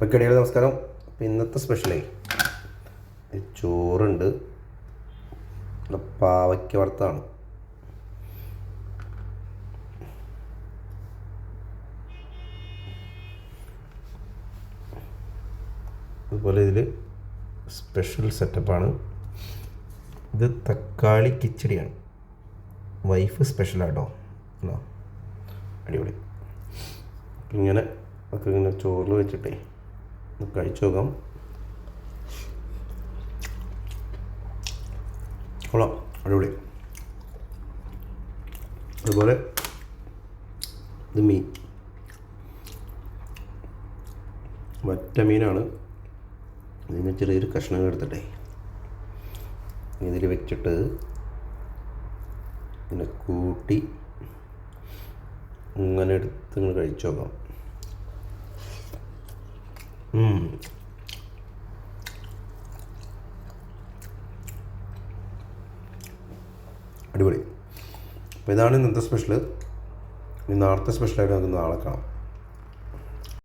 വെക്കടിയാൽ നമസ്കാരം. അപ്പം ഇന്നത്തെ സ്പെഷ്യലേ ചോറുണ്ട്. പാവയ്ക്ക് വറുത്താണ്. അതുപോലെ ഇതിൽ സ്പെഷ്യൽ സെറ്റപ്പാണ് ഇത് തക്കാളി കിച്ചടിയാണ്. വൈഫ് സ്പെഷ്യലാട്ടോ അല്ലോ അടിപൊളി. ഇങ്ങനെ ഒക്കെ ഇങ്ങനെ ചോറിൽ വെച്ചിട്ടേ കഴിച്ചു നോക്കാം കൊള്ളാം. അടിപൊളി. അതുപോലെ ഇത് മീൻ. വറ്റ മീനാണ്. ഇതിന് ചെറിയൊരു കഷ്ണം എടുത്തിട്ടെ. ഇതിൽ വെച്ചിട്ട് ഇതിനെ കൂട്ടി ഇങ്ങനെ എടുത്ത് ഇങ്ങനെ കഴിച്ചു നോക്കാം. അടിപൊളി. അപ്പോൾ ഇതാണ് ഇന്നത്തെ സ്പെഷ്യൽ ഇനി നാളത്തെ സ്പെഷ്യലായിട്ട് നമുക്ക് നാളെ കാണാം.